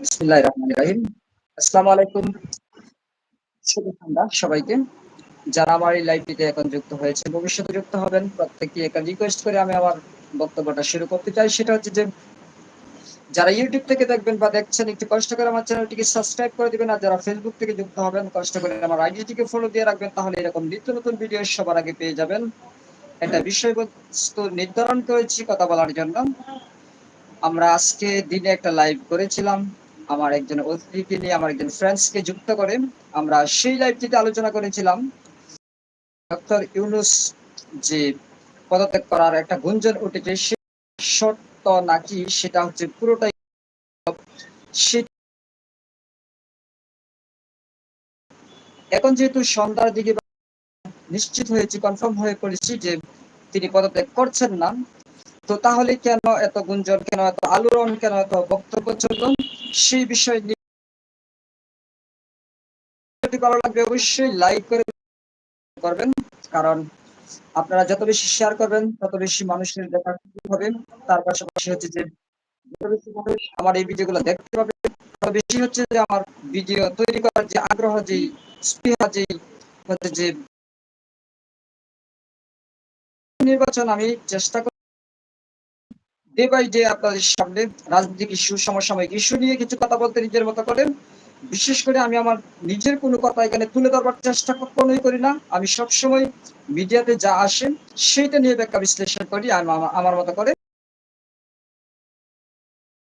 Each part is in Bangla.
বিসমিল্লাহির রহমানির রহিম আসসালামু আলাইকুম শুভ সবাইকে। যারা আমার এই লাইভটিতে এখন যুক্ত হয়েছে ভবিষ্যতে যুক্ত হবেন, প্রত্যেককে একটা রিকোয়েস্ট করে আমি আমার বক্তব্যটা শুরু করতে চাই। সেটা হচ্ছে যে, যারা ইউটিউব থেকে দেখবেন বা দেখছেন, একটু কষ্ট করে আমার চ্যানেলটিকে সাবস্ক্রাইব করে দিবেন। আর যারা ফেসবুক থেকে যুক্ত হবেন, কষ্ট করে আমার আইডিটিকে ফলো দিয়ে রাখবেন, তাহলে এরকম নিত্য নতুন ভিডিও সবার আগে পেয়ে যাবেন। একটা বিষয়বস্তু নির্ধারণ করেছি কথা বলার জন্য। আমরা আজকে দিনে একটা লাইভ করেছিলাম। আমার একজন অতিথিকে নিয়ে আমার একজন ফ্রেন্ডসকে যুক্ত করে আমরা সেই লাইভটিতে আলোচনা করেছিলাম। ডক্টর ইউনুস যে পদত্যাগ করার একটা গুঞ্জন উঠেছে, সে সত্য নাকি সেটা হচ্ছে পুরোটাই এখন যেহেতু সন্ধ্যার দিকে নিশ্চিত হয়েছি কনফার্ম হয়ে পড়েছি যে তিনি পদত্যাগ করছেন না, তো তাহলে কেন এত গুঞ্জন, কেন এত আলোড়ন, কেন এত বক্তব্য চলল? সেই বিষয় ভালো লাগবে অবশ্যই লাইক করে করবেন, কারণ আপনারা যত বেশি শেয়ার করবেন, তত বেশি মানুষের দেখা হবে। তার পাশাপাশি হচ্ছে যে আমার এই ভিডিওগুলো দেখতে পাবে বেশি হচ্ছে যে আমার ভিডিও তৈরি করার যে আগ্রহ, যে স্পৃহা, যে হচ্ছে যে নির্বাচন আমি চেষ্টা ডে বাই ডে আপনাদের সামনে রাজনৈতিক ইস্যু সমসাময়িক ইস্যু নিয়ে কিছু কথা বলতে নিজের মতো করে, বিশেষ করে আমি আমার নিজের কোনো কথা এখানে তুলে ধরবার চেষ্টা কখনোই করি না। আমি সবসময় মিডিয়াতে যা আসে সেইটা নিয়ে ব্যাখ্যা বিশ্লেষণ করি আমার মতো করে।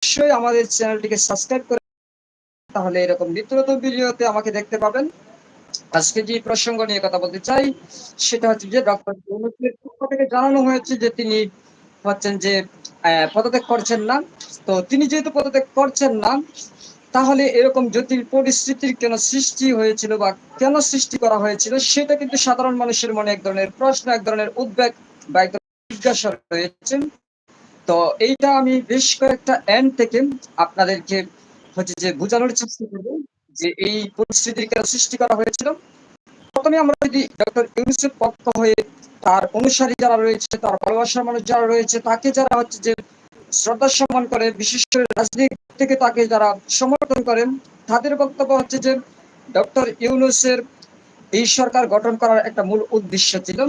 অবশ্যই আমাদের চ্যানেলটিকে সাবস্ক্রাইব করে তাহলে এরকম নিত্য নতুন ভিডিওতে আমাকে দেখতে পাবেন। আজকে যে প্রসঙ্গ নিয়ে কথা বলতে চাই, সেটা হচ্ছে যে ডক্টর পক্ষ থেকে জানানো হয়েছে যে তিনি হচ্ছেন যে পদত্যাগ করছেন না। তো তিনি যেহেতু পদত্যাগ করছেন না, তাহলে এরকম জটিল পরিস্থিতির কেন সৃষ্টি হয়েছিল বা কেন সৃষ্টি করা হয়েছিল, সেটা কিন্তু সাধারণ মানুষের মনে এক ধরনের প্রশ্ন, এক ধরনের উদ্বেগ বা এক ধরনের জিজ্ঞাসা রয়েছে। তো এইটা আমি বেশ কয়েকটা এন্ড থেকে আপনাদেরকে হচ্ছে যে বোঝানোর চেষ্টা করব যে এই পরিস্থিতির কেন সৃষ্টি করা হয়েছিল। প্রথমে আমরা যদি ডক্টর ইউনুসের পক্ষ হয়ে তার অনুসারী যারা রয়েছে, তার ভালোবাসার মানুষ যারা রয়েছে, তাকে যারা হচ্ছে যে শ্রদ্ধা সম্মান করে, বিশেষ করে রাজনীতি থেকে তাকে যারা সমর্থন করেন, তাদের বক্তব্য হচ্ছে যে ডক্টর ইউনুসের এই সরকার গঠন করার একটা মূল উদ্দেশ্য ছিল।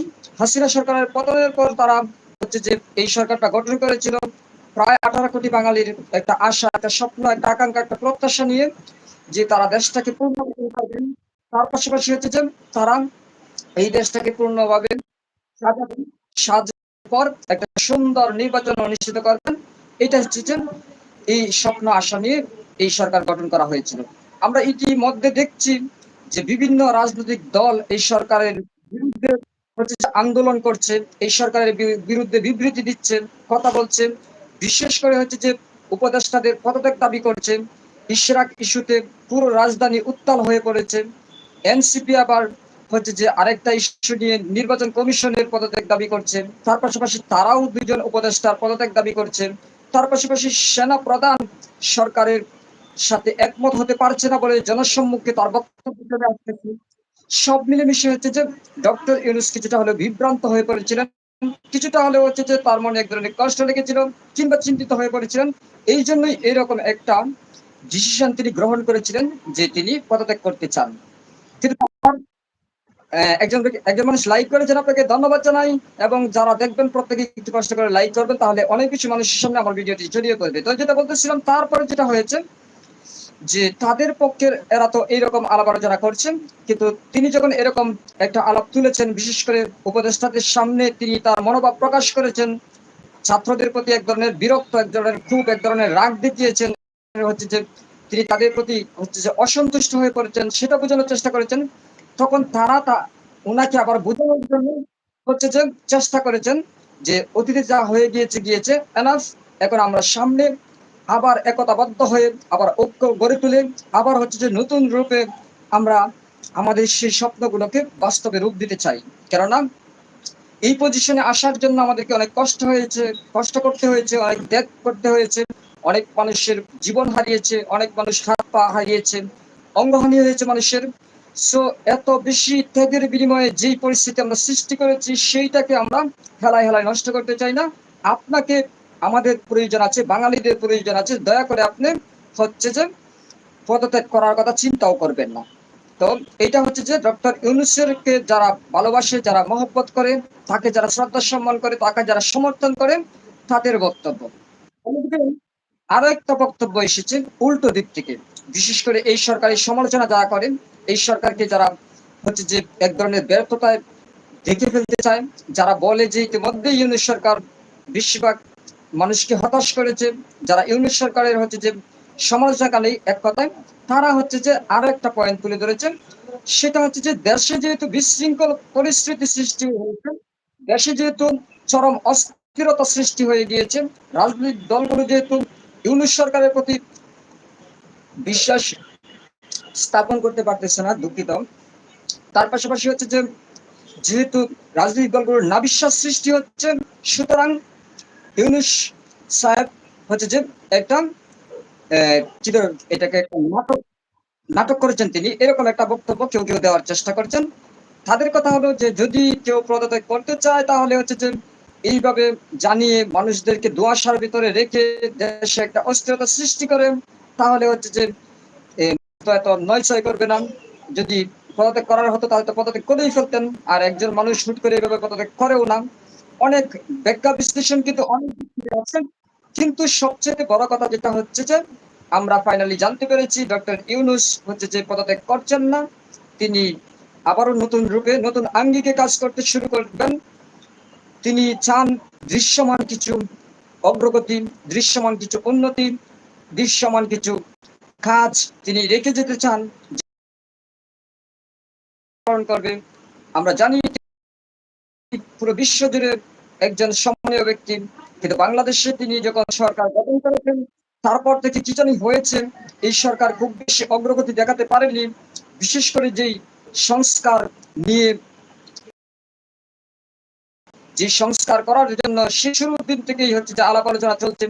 হাসিনা সরকারের পতনের পর তারা হচ্ছে যে এই সরকারটা গঠন করেছিল। প্রায় আঠারো কোটি বাঙালির একটা আশা, একটা স্বপ্ন, একটা আকাঙ্ক্ষা, একটা প্রত্যাশা নিয়ে যে তারা দেশটাকে পূর্ণ করবেন তার পাশাপাশি হচ্ছে যে তারা এই দেশটাকে পূর্ণভাবে পর একটা সুন্দর নির্বাচন অনুষ্ঠিত করবেন। এটা হচ্ছে এই স্বপ্ন আশা নিয়ে এই সরকার গঠন করা হয়েছিল। আমরা ইতিমধ্যে দেখছি যে বিভিন্ন রাজনৈতিক দল এই সরকারের বিরুদ্ধে আন্দোলন করছে, এই সরকারের বিরুদ্ধে বিবৃতি দিচ্ছে, কথা বলছে। বিশেষ করে হচ্ছে যে উপদেষ্টাদের পদত্যাগ দাবি করছে। ইশরাক ইস্যুতে পুরো রাজধানী উত্তাল হয়ে পড়েছে। এনসিপি আবার হচ্ছে যে আরেকটা ইস্যু নিয়ে নির্বাচন কমিশনের পদত্যাগ দাবি করছে তার পাশাপাশি তারাও দুজন উপদেষ্টার পদত্যাগ দাবি করছে তার পাশাপাশি সেনা প্রধান সরকারের সাথে একমত হতে পারছে না বলে জনসম্মুখে তার বক্তব্য চলে আসতেছে। সব মিলেমিশে হচ্ছে যে ডক্টর ইউনুস কিছুটা হলে বিভ্রান্ত হয়ে পড়েছিলেন। কিছুটা হলেও হচ্ছে যে তার মনে এক ধরনের কষ্ট লেগেছিল কিংবা চিন্তিত হয়ে পড়েছিলেন। এই জন্যই এরকম একটা ডিসিশন তিনি গ্রহণ করেছিলেন যে তিনি পদত্যাগ করতে চান। কিন্তু একজন একজন মানুষ লাইক করেছেন আপনাকে ধন্যবাদ জানাই এবং যারা দেখবেন প্রত্যেকে একটু কষ্ট করে লাইক করবেন, তাহলে অনেক কিছু মানুষের সামনে আমার ভিডিওটি ছড়িয়ে তো যেটা বলতেছিলাম, তারপরে যেটা হয়েছে যে তাদের পক্ষের এরা তো এইরকম আলাপ আলোচনা করছেন, কিন্তু তিনি যখন এরকম একটা আলাপ তুলেছেন, বিশেষ করে উপদেষ্টাদের সামনে তিনি তার মনোভাব প্রকাশ করেছেন, ছাত্রদের প্রতি এক ধরনের বিরক্ত, এক ধরনের খুব এক ধরনের রাগ দেখিয়েছেন, হচ্ছে যে তিনি তাদের প্রতি হচ্ছে যে অসন্তুষ্ট হয়ে পড়েছেন, সেটা বোঝানোর চেষ্টা করেছেন। তখন তারা তা ওনাকে আবার বোঝানোর জন্য হচ্ছে যে চেষ্টা করেছেন যে অতীতে যা হয়ে গিয়েছে গিয়েছে এনাফ এখন আমরা সামনে আবার একতাবদ্ধ হয়ে আবার ঐক্য গড়ে তুলে আবার হচ্ছে যে নতুন রূপে আমরা আমাদের সেই স্বপ্নগুলোকে বাস্তবে রূপ দিতে চাই। কেননা এই পজিশনে আসার জন্য আমাদেরকে অনেক কষ্ট হয়েছে, কষ্ট করতে হয়েছে, অনেক ত্যাগ করতে হয়েছে, অনেক মানুষের জীবন হারিয়েছে, অনেক মানুষ হাত পা হারিয়েছে, অঙ্গহানি হয়েছে মানুষের। সো এত বেশি ত্যাগের বিনিময়ে যেই পরিস্থিতি আমরা সৃষ্টি করেছি, সেইটাকে আমরা হেলায় হেলায় নষ্ট করতে চাই না। আপনাকে আমাদের প্রয়োজন আছে, বাঙালিদের প্রয়োজন আছে, দয়া করে আপনি হচ্ছে যে পদত্যাগ করার কথা চিন্তাও করবেন না। তো এটা হচ্ছে যে ডক্টর ইউনুসেরকে যারা ভালোবাসে, যারা মহব্বত করে, তাকে যারা শ্রদ্ধা সম্মান করে, তাকে যারা সমর্থন করে, তাদের বক্তব্য। আরও একটা বক্তব্য এসেছে উল্টো দিক থেকে। বিশেষ করে এই সরকারের সমালোচনা যারা করেন এই সরকারকে যারা হচ্ছে যে এক ধরনের ব্যর্থতায় দেখে ফেলতে চায়, যারা বলে যে ইতিমধ্যে ইউনিট সরকার বেশিরভাগ মানুষকে হতাশ করেছে, যারা ইউনিট সরকারের হচ্ছে যে সমালোচনাকালে এক কথায় তারা হচ্ছে যে আরও একটা পয়েন্ট তুলে ধরেছেন সেটা হচ্ছে যে দেশে যেহেতু বিশৃঙ্খল পরিস্থিতি সৃষ্টি হয়েছে, দেশে যেহেতু চরম অস্থিরতা সৃষ্টি হয়ে গিয়েছে, রাজনৈতিক দলগুলো যেহেতু ইউনিট সরকারের প্রতি বিশ্বাস স্থাপন করতে পারতেছে না দুঃখিত। তার পাশাপাশি হচ্ছে যে, যেহেতু রাজনৈতিক দলগুলোর নাবিশ্বাস সৃষ্টি হচ্ছে, সুতরাং ইউনুস সাহেব হচ্ছে যে একটা এটাকে নাটক নাটক করেছেন তিনি। এরকম একটা বক্তব্য কেউ কেউ দেওয়ার চেষ্টা করছেন। তাদের কথা হলো যে, যদি কেউ পদত্যাগ করতে চায়, তাহলে হচ্ছে যে এইভাবে জানিয়ে মানুষদেরকে দোয়াশার ভিতরে রেখে দেশে একটা অস্থিরতা সৃষ্টি করে, তাহলে হচ্ছে যে নয় করবে না। যদি পদত্যাগ করার হতো, তাহলে তো পদত্যাগ করেই ফেলতেন। আর একজন মানুষ হুট করে এইভাবে পদত্যাগ করেও না। অনেক ব্যাখ্যা বিশ্লেষণ কিন্তু অনেক কিন্তু সবচেয়ে বড় কথা যেটা হচ্ছে যে, আমরা ফাইনালি জানতে পেরেছি ডক্টর ইউনুস হচ্ছে যে পদত্যাগ করছেন না। তিনি আবারও নতুন রূপে, নতুন আঙ্গিকে কাজ করতে শুরু করবেন। তিনি চান দৃশ্যমান কিছু অগ্রগতি, দৃশ্যমান কিছু উন্নতি, দৃশ্যমান কিছু কাজ তিনি রেখে যেতে চান করবে। আমরা জানি পুরো বিশ্ব জুড়ে একজন সম্মানীয় ব্যক্তি, কিন্তু বাংলাদেশে তিনি যখন সরকার গঠন করেছেন, তারপর থেকে কি হয়েছে, এই সরকার খুব বেশি অগ্রগতি দেখাতে পারেনি। বিশেষ করে যেই সংস্কার নিয়ে যে সংস্কার করার জন্য সে শুরুর দিন থেকেই হচ্ছে যে আলাপ আলোচনা চলছে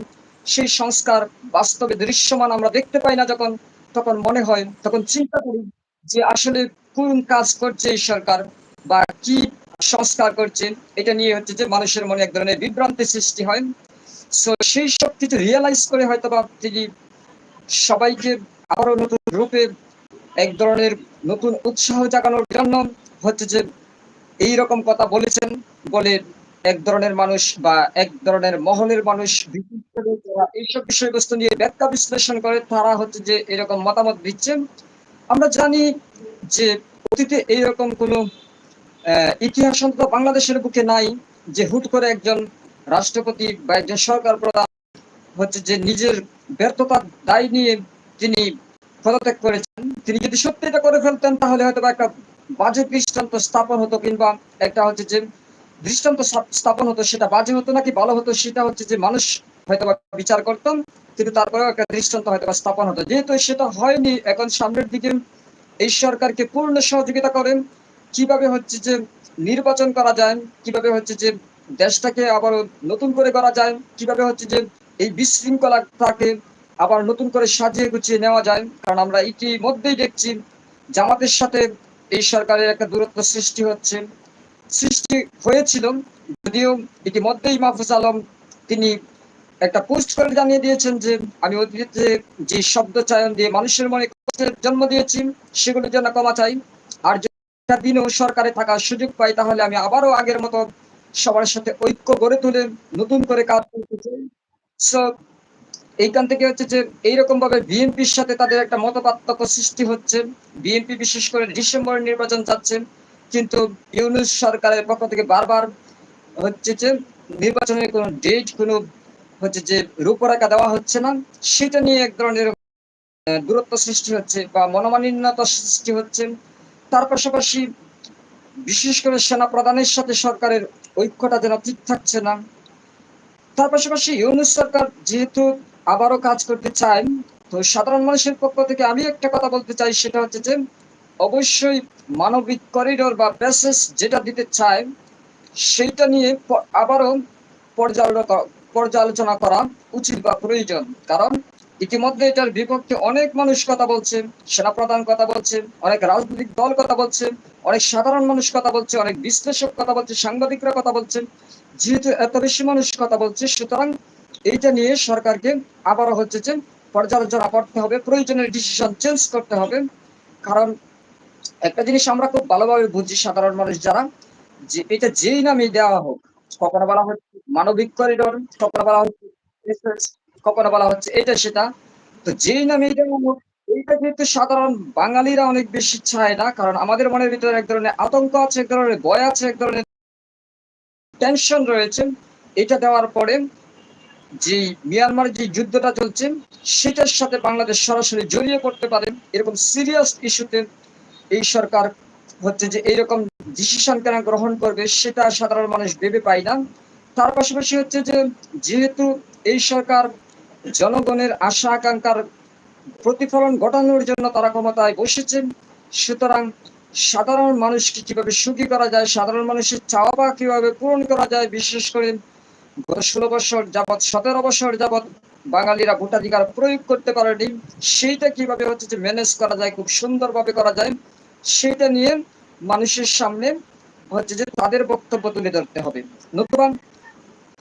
সেই সংস্কার বাস্তবে দৃশ্যমান আমরা দেখতে পাই না যখন, তখন মনে হয়, তখন চিন্তা করি যে আসলে কোন কাজ করছে এই সরকার বা কি সংস্কার করছে, এটা নিয়ে হচ্ছে যে মানুষের মনে এক ধরনের বিভ্রান্তি সৃষ্টি হয়। সো সেই সব কিছু রিয়েলাইজ করে হয়তো বা তিনি সবাইকে আরও নতুন রূপে এক ধরনের নতুন উৎসাহ জাগানোর জন্য হচ্ছে যে এই রকম কথা বলেছেন বলে এক ধরনের মানুষ বা এক ধরনের মহলের মানুষ এইসব বিষয়বস্তু নিয়ে ব্যাখ্যা বিশ্লেষণ করে, তারা হচ্ছে যে এরকম মতামত দিচ্ছেন আমরা জানি যে অতীতে এইরকম কোনো ইতিহাস অন্তত বাংলাদেশের বুকে নাই যে হুট করে একজন রাষ্ট্রপতি বা একজন সরকার প্রধান হচ্ছে যে নিজের ব্যর্থতার দায় নিয়ে তিনি পদত্যাগ করেছেন। তিনি যদি সত্যি এটা করে ফেলতেন তাহলে হয়তো একটা বাজে দৃষ্টান্ত স্থাপন হতো কিংবা একটা হচ্ছে যে দৃষ্টান্ত স্থাপন হতো, সেটা বাজে হতো নাকি? ভালো হতো, সেটা হচ্ছে যে মানুষ হয়তো বিচার করতাম কিন্তু তারপরেও একটা দৃষ্টান্ত হয়তো স্থাপন হতো। যেহেতু সেটা হয়নি, এখন সামনের দিকে এই সরকারকে পূর্ণ সহযোগিতা করেন। কীভাবে হচ্ছে যে নির্বাচন করা যায়, কীভাবে হচ্ছে যে দেশটাকে আবার নতুন করে করা যায়, কীভাবে হচ্ছে যে এই বিশৃঙ্খলাটাকে আবার নতুন করে সাজিয়ে গুছিয়ে নেওয়া যায়। কারণ আমরা ইতিমধ্যেই দেখছি জামাতের সাথে এই সরকারের একটা দূরত্ব সৃষ্টি হচ্ছে। সৃষ্টি হয়েছিল যদিও ইতিমধ্যেই মাহফুজ আলম তিনি একটা পোস্ট করে জানিয়ে দিয়েছেন যে, আমি অতীতে যে শব্দ চায়ন দিয়ে মানুষের মনে জন্ম দিয়েছি সেগুলোর জন্য ক্ষমা চাই। আর একটা দিনও সরকারে থাকার সুযোগ পাই, তাহলে আমি আবারও আগের মতো সবার সাথে ঐক্য গড়ে তুলে নতুন করে কাজ করতে চাই। সো এইখান থেকে হচ্ছে যে এইরকম ভাবে বিএনপির সাথে তাদের একটা মতপার্থক্য সৃষ্টি হচ্ছে। বিএনপি বিশেষ করে ডিসেম্বরের নির্বাচন চাচ্ছে কিন্তু ইউনুস সরকারের পক্ষ থেকে বারবার হচ্ছে যে নির্বাচনের কোনো ডেট কোনো হচ্ছে যে রূপরেখা দেওয়া হচ্ছে না, সেটা নিয়ে এক ধরনের দূরত্ব সৃষ্টি হচ্ছে বা মনোমালিন্যতা সৃষ্টি হচ্ছে। তার পাশাপাশি বিশেষ করে সেনা প্রধানের সাথে সরকারের ঐক্যটা যেন ঠিক থাকছে না। তার পাশাপাশি ইউনুস সরকার যেহেতু আবারও কাজ করতে চায়, তো সাধারণ মানুষের পক্ষ থেকে আমি একটা কথা বলতে চাই, সেটা হচ্ছে যে অবশ্যই মানবিক করিডোর বা প্যাসেজ যেটা দিতে চায়, সেইটা নিয়ে আবারও পর্যালোচনা পর্যালোচনা করা উচিত বা প্রয়োজন। কারণ ইতিমধ্যে এটার বিপক্ষে অনেক মানুষ কথা বলছে, সেনাপ্রধান কথা বলছে, অনেক রাজনৈতিক দল কথা বলছে, অনেক সাধারণ মানুষ কথা বলছে, অনেক বিশ্লেষক কথা বলছে, সাংবাদিকরা কথা বলছে। যেহেতু এত বেশি মানুষ কথা বলছে, সুতরাং এইটা নিয়ে সরকারকে আবারও হচ্ছে যে পর্যালোচনা করতে হবে, প্রয়োজনের ডিসিশন চেঞ্জ করতে হবে। কারণ একটা জিনিস আমরা খুব ভালোভাবে বুঝি সাধারণ মানুষ যারা, যে এটা যেই নামে দেওয়া হোক, কখনো বলা হচ্ছে মানবিক করিডোর কখনো বলা হচ্ছে কখনো বলা হচ্ছে এটা সেটা, তো যেই নামে দেওয়া হোক, এইটা কিন্তু সাধারণ বাঙালিরা অনেক বেশি চায় না, কারণ আমাদের মনের ভিতরে এক ধরনের আতঙ্ক আছে, এক ধরনের ভয় আছে, এক ধরনের টেনশন রয়েছে, এটা দেওয়ার পরে যে মিয়ানমার যে যুদ্ধটা চলছে, সেটার সাথে বাংলাদেশ সরাসরি জড়িয়ে পড়তে পারে, এরকম সিরিয়াস ইস্যুতে এই সরকার হচ্ছে যে এইরকম ডিসিশন কেন গ্রহণ করবে সেটা সাধারণ মানুষ ভেবে পায় না। তার পাশাপাশি হচ্ছে যে যেহেতু এই সরকার জনগণের আশা আকাঙ্ক্ষার প্রতিফলন ঘটানোর জন্য তারা ক্ষমতায় বসেছেন সুতরাং সাধারণ মানুষকে কীভাবে সুখী করা যায়, সাধারণ মানুষের চাওয়া পাওয়া কীভাবে পূরণ করা যায়, বিশেষ করে গত ষোলো বছর যাবৎ, সতেরো বছর যাবৎ বাঙালিরা ভোটাধিকার প্রয়োগ করতে পারেনি, সেইটা কীভাবে হচ্ছে যে ম্যানেজ করা যায়, খুব সুন্দরভাবে করা যায় সেটা নিয়ে মানুষের সামনে হচ্ছে যে তাদের বক্তব্য তুলে ধরতে হবে। নতুবা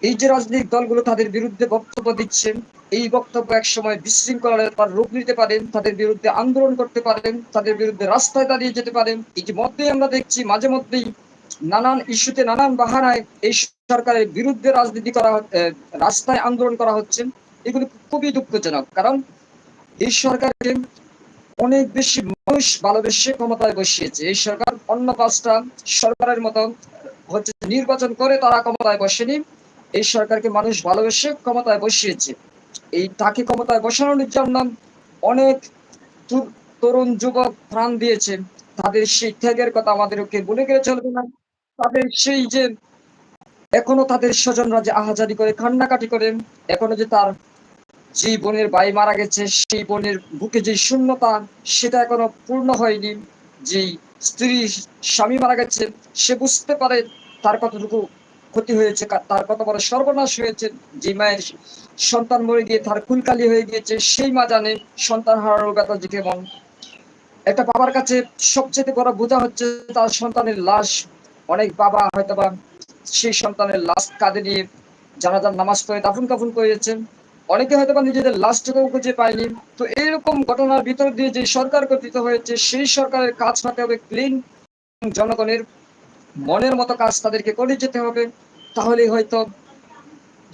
এই যে রাজনৈতিক দলগুলো তাদের বিরুদ্ধে বক্তব্য দিচ্ছে, এই বক্তব্য এক সময় বিশৃঙ্খলার রূপ নিতে পারেন, তাদের বিরুদ্ধে আন্দোলন করতে পারেন, তাদের বিরুদ্ধে রাস্তায় দাঁড়িয়ে যেতে পারেন। ইতিমধ্যেই আমরা দেখছি মাঝে মধ্যেই নানান ইস্যুতে নানান বাহানায় এই সরকারের বিরুদ্ধে রাজনীতি করা রাস্তায় আন্দোলন করা হচ্ছে। এগুলো খুবই দুঃখজনক। কারণ এই সরকারকে অনেক বেশি মানুষ ভালোবেসে ক্ষমতায় বসিয়েছে। এই সরকার অন্য পাঁচটা সরকারের মতো হচ্ছে নির্বাচন করে তারা ক্ষমতায় বসেনি। এই সরকারকে মানুষ ভালোবেসে ক্ষমতায় বসিয়েছে। এই তাকে ক্ষমতায় বসানোর জন্য অনেক তরুণ যুবক প্রাণ দিয়েছে। তাদের সেই ত্যাগের কথা আমাদেরকে বলে গেলে চলবে না। তাদের সেই যে এখনও তাদের স্বজনরা যে আহাজারি করে, কান্নাকাটি করে, এখনও যে তার যে বোনের ভাই মারা গেছে, সেই বোনের বুকে যে শূন্যতা, সেটা এখনও পূর্ণ হয়নি। যে স্ত্রী স্বামী মারা গেছে, সে বুঝতে পারে তার কতটুকু ক্ষতি হয়েছে তার কত বড় সর্বনাশ হয়েছে। যে মায়ের সন্তান মরে গিয়ে তার কুলকালি হয়ে গিয়েছে, সেই মা জানে সন্তান হারানোর ব্যথা যে কেমন। একটা বাবার কাছে সবচেয়ে বড় বোঝা হচ্ছে তার সন্তানের লাশ। অনেক বাবা হয়তোবা সেই সন্তানের লাশ কাঁধে নিয়ে জানাজার নামাজ পড়ে দাফন কাফন করেছেন। অনেকে হয়তো বা নিজেদের লাশটাকেও খুঁজে পায়নি। তো এইরকম ঘটনার ভিতর দিয়ে যে সরকার গঠিত হয়েছে, সেই সরকারের কাজ হতে হবে ক্লিন জনগণের মনের মতো কাজ তাদেরকে করে যেতে হবে। তাহলে হয়তো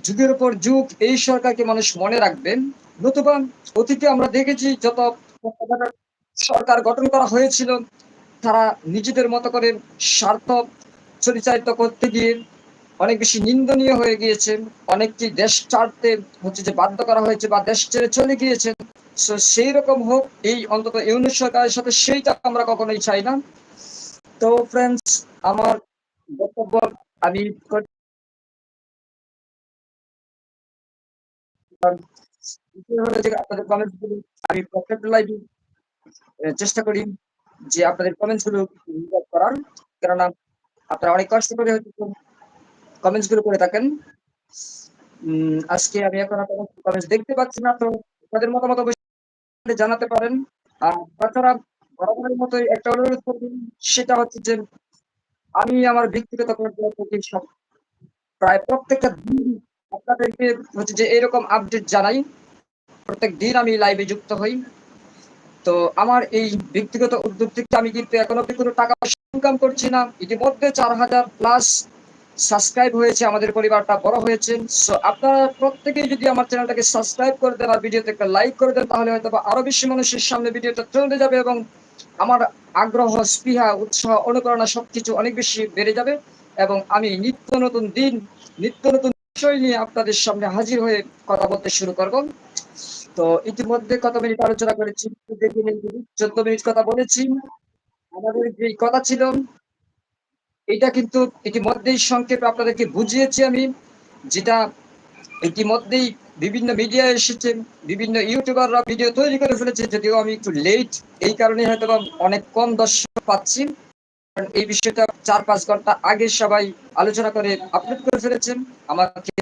যুগের পর যুগ এই সরকারকে মানুষ মনে রাখবেন। নতুবা অতীতে আমরা দেখেছি যত সরকার গঠন করা হয়েছিল, তারা নিজেদের মতো করে স্বার্থ পরিচালিত করতে গিয়ে অনেক বেশি নিন্দনীয় হয়ে গিয়েছে অনেকটি দেশ ছাড়তে হচ্ছে যে বাধ্য করা হয়েছে বা দেশ ছেড়ে চলে গিয়েছেন সেই রকম হোক, এই অন্তত ইউনিট সরকারের সাথে সেইটা আমরা কখনোই চাই না। তো ফ্রেন্ডস আমার বক্তব্য আমি আপনাদের কমেন্টসগুলো, আমি প্রত্যেক লাইভে চেষ্টা করি যে আপনাদের কমেন্টসগুলো করার। কেননা আপনারা অনেক কষ্ট করে হয়তো কমেন্টসগুলো করে থাকেন। আজকে আমি এখন আপনার কমেন্টস দেখতে পাচ্ছি না, তো আপনাদের মতামত অবশ্যই জানাতে পারেন। আর তাছাড়া বরাবরের মতোই একটা অনুরোধ করবেন সেটা হচ্ছে যে আমি আমার ব্যক্তিগত থেকে সব, প্রায় প্রত্যেকটা দিন আপনাদেরকে হচ্ছে যে এরকম আপডেট জানাই। প্রত্যেক দিন আমি লাইভে যুক্ত হই। তো আমার এই ব্যক্তিগত উদ্যোগ থেকে আমি কিন্তু এখনও অব্দি কোনো টাকা ইনকাম করছি না। ইতিমধ্যে চার হাজার প্লাস সাবস্ক্রাইব হয়েছে, আমাদের পরিবারটা বড় হয়েছে। সো আপনারা প্রত্যেকেই যদি আমার চ্যানেলটাকে সাবস্ক্রাইব করে দেন আর ভিডিওতে একটা লাইক করে দেন, তাহলে হয়তো আরও বেশি মানুষের সামনে ভিডিওটা চলে যাবে এবং আমার আগ্রহ, স্পৃহা, উৎসাহ, অনুপ্রেরণা সবকিছু অনেক বেশি বেড়ে যাবে এবং আমি নিত্য নতুন দিন, নিত্য নতুন বিষয় নিয়ে আপনাদের সামনে হাজির হয়ে কথা বলতে শুরু করব। তো, ইতিমধ্যে কত মিনিট আলোচনা করেছি? চোদ্দ মিনিট কথা বলেছি। আমাদের যে কথা ছিল এটা কিন্তু ইতিমধ্যেই সংক্ষেপে আপনাদেরকে বুঝিয়েছি আমি, যেটা ইতিমধ্যেই বিভিন্ন মিডিয়া এসেছে, বিভিন্ন ইউটিউবাররা ভিডিও তৈরি করে ফেলেছে, যদিও আমি একটু লেট এই কারণে হয়তো অনেক কম দর্শক পাচ্ছি। কারণ এই বিষয়টা চার পাঁচ ঘণ্টা আগে সবাই আলোচনা করে আপলোড করে ফেলেছেন। আমাকে,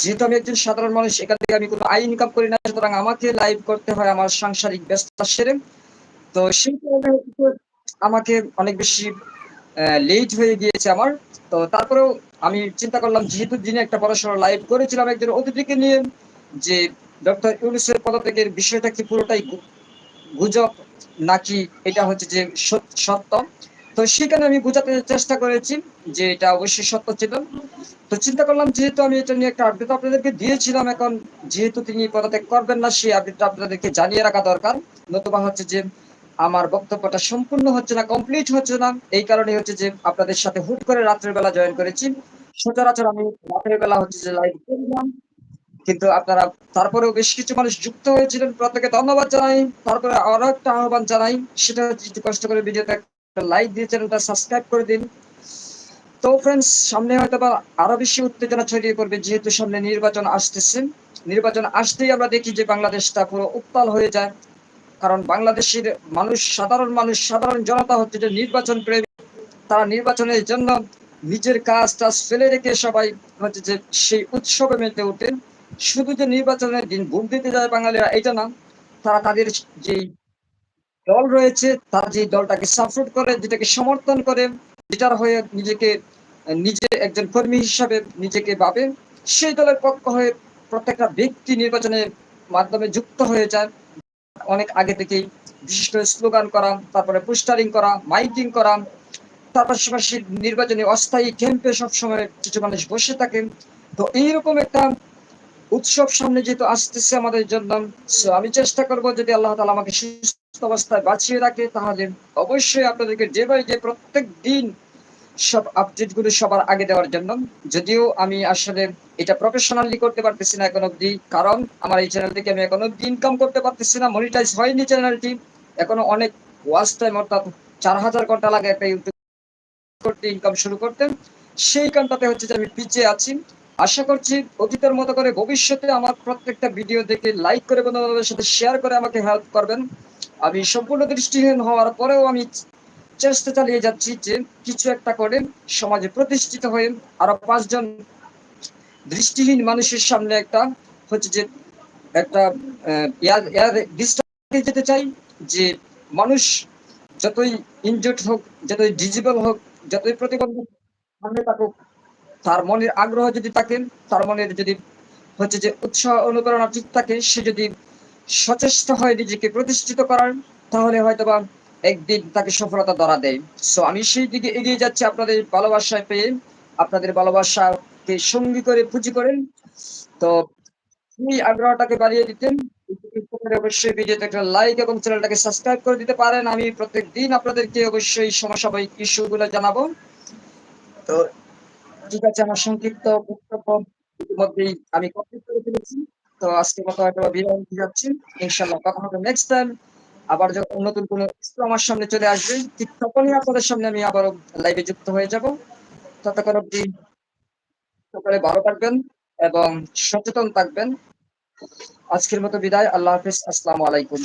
যেহেতু আমি একজন সাধারণ মানুষ, এখান থেকে আমি কোনো আই ইনকাম করি না, সুতরাং আমাকে লাইভ করতে হয় আমার সাংসারিক ব্যস্ততা সেরে। তো সেই কারণে আমাকে অনেক বেশি লেট হয়ে গিয়েছে আমার। তো তারপরেও আমি চিন্তা করলাম, যেহেতু দিনে একটা পড়াশোনা লাইভ করেছিলাম একজন অতিথিকে নিয়ে, যে ডক্টর ইউনুসের পদত্যাগের বিষয়টা কি পুরোটাই গুজব নাকি এটা হচ্ছে যে সত্য? তো সেখানে আমি বোঝাতে চেষ্টা করেছি যে এটা অবশ্যই সত্য ছিল। তো চিন্তা করলাম, যেহেতু আমি এটা নিয়ে একটা আপডেট আপনাদেরকে দিয়েছিলাম এখন, যেহেতু তিনি পদত্যাগ করবেন না, সেই আপডেটটা আপনাদেরকে জানিয়ে রাখা দরকার। নতুবা হচ্ছে যে আমার বক্তব্যটা সম্পূর্ণ হচ্ছে না কমপ্লিট হচ্ছে না। এই কারণে হচ্ছে যে আপনাদের সাথে হুট করে রাত্রের বেলা জয়েন করেছি। সচরাচর আমি রাতের বেলা হচ্ছে যে লাইভ করলাম। কিন্তু আপনারা তারপরেও বেশ কিছু মানুষ যুক্ত হয়েছিলেন। প্রত্যেকে ধন্যবাদ জানাই। তারপরে আরও একটা আহ্বান জানাই, সেটা হচ্ছে কষ্ট করে ভিডিওতে একটা লাইক দিয়ে চ্যানেলটা সাবস্ক্রাইব করে দিন। তো ফ্রেন্ডস সামনে হয়তো বা আরও বেশি উত্তেজনা ছড়িয়ে পড়বে, যেহেতু সামনে নির্বাচন আসতেছে। নির্বাচন আসতেই আমরা দেখি যে বাংলাদেশটা পুরো উত্তাল হয়ে যায়। কারণ বাংলাদেশের মানুষ, সাধারণ মানুষ, সাধারণ জনতা হচ্ছে যে নির্বাচন প্রেমী। তারা নির্বাচনের জন্য নিজের কাজ টাজ ফেলে রেখে সবাই হচ্ছে যে সেই উৎসবে মেতে ওঠেন শুধু যে নির্বাচনের দিন ভোট দিতে যায় বাঙালিরা, এটা না। তারা তাদের যেই দল রয়েছে, তারা যে দলটাকে সাপোর্ট করে, যেটাকে সমর্থন করে, যেটার হয়ে নিজেকে, নিজে একজন কর্মী হিসাবে নিজেকে ভাবে, সেই দলের পক্ষ হয়ে প্রত্যেকটা ব্যক্তি নির্বাচনের মাধ্যমে যুক্ত হয়ে যায়। অনেক আগে থেকেই বিশেষ করে স্লোগান করা তারপরে পোস্টারিং করা মাইকিং করা তার পাশাপাশি নির্বাচনী অস্থায়ী ক্যাম্পে সবসময় কিছু মানুষ বসে থাকেন। তো এইরকম একটা উৎসব সামনে যেহেতু আসতেছে আমাদের জন্য আমি চেষ্টা করব যদি আল্লাহ তালা আমাকে সুস্থ অবস্থায় বাঁচিয়ে রাখে, তাহলে অবশ্যই আপনাদেরকে যে বাই যে প্রত্যেক দিন সব আপডেটগুলো সবার আগে দেওয়ার জন্য। যদিও আমি আসলে এটা প্রফেশনালি করতে পারতেছি না এখন অব্দি কারণ আমার এই চ্যানেল থেকে আমি এখন অব্দি ইনকাম করতে পারতেছি না মনিটাইজ হয়নি চ্যানেলটি এখনও অনেক ওয়াচ টাইম অর্থাৎ চার হাজার ঘণ্টা লাগে একটা ইউটিউব করতে ইনকাম শুরু করতে। সেই কামটাতে হচ্ছে যে আমি পিছিয়ে আছি। আশা করছি অতীতের মতো করে ভবিষ্যতে আমার প্রত্যেকটা ভিডিও দেখে লাইক করে বন্ধুবান্ধবের সাথে শেয়ার করে আমাকে হেল্প করবেন। আমি সম্পূর্ণ দৃষ্টিহীন হওয়ার পরেও আমি চেষ্টা চালিয়ে যাচ্ছি যে কিছু একটা করে সমাজে প্রতিষ্ঠিত হয়ে আরও পাঁচজন দৃষ্টিহীন মানুষের সামনে একটা হচ্ছে যে একটা ইয়ার যেতে চাই যে মানুষ যতই ইনজুর্ড হোক, যতই ডিজিবল হোক, যতই প্রতিবন্ধক সামনে থাকুক, তার মনের আগ্রহ যদি থাকে, তার মনের যদি হচ্ছে যে উৎসাহ, অনুপ্রেরণা ঠিক থাকে, সে যদি সচেষ্ট হয় নিজেকে প্রতিষ্ঠিত করার, তাহলে হয়তোবা একদিন তাকে সফলতা ধরা দেয়। সো আমি সেই দিকে এগিয়ে যাচ্ছি আপনাদের ভালোবাসায় পেয়ে। আপনাদের ভালোবাসাকে সঙ্গী করে পুঁজি করেন। তো, এই আগ্রহটাকে বাড়িয়ে দিতেন। অবশ্যই ভিডিওতে একটা লাইক এবং চ্যানেলটাকে সাবস্ক্রাইব করে দিতে পারেন। আমি প্রত্যেক দিন আপনাদেরকে অবশ্যই সমসাময়িক ইস্যুগুলো জানাব। তো, ঠিক আছে, আমার সংক্ষিপ্ত বক্তব্য। ইতিমধ্যেই আমি কমপ্লিট করে ফেলেছি। তো আজকে মতো হয়তো বিরাম যাচ্ছি। ইনশাল্লাহ কথা হবে নেক্সট টাইম আবার যখন নতুন কোনো ইস্যু আমার সামনে চলে আসবে, ঠিক তখনই আপনাদের সামনে আমি আবারও লাইভে যুক্ত হয়ে যাব। ততক্ষণ অব্দি সকালে ভালো থাকবেন এবং সচেতন থাকবেন। আজকের মতো বিদায়, আল্লাহ হাফিজ, আসসালামু আলাইকুম।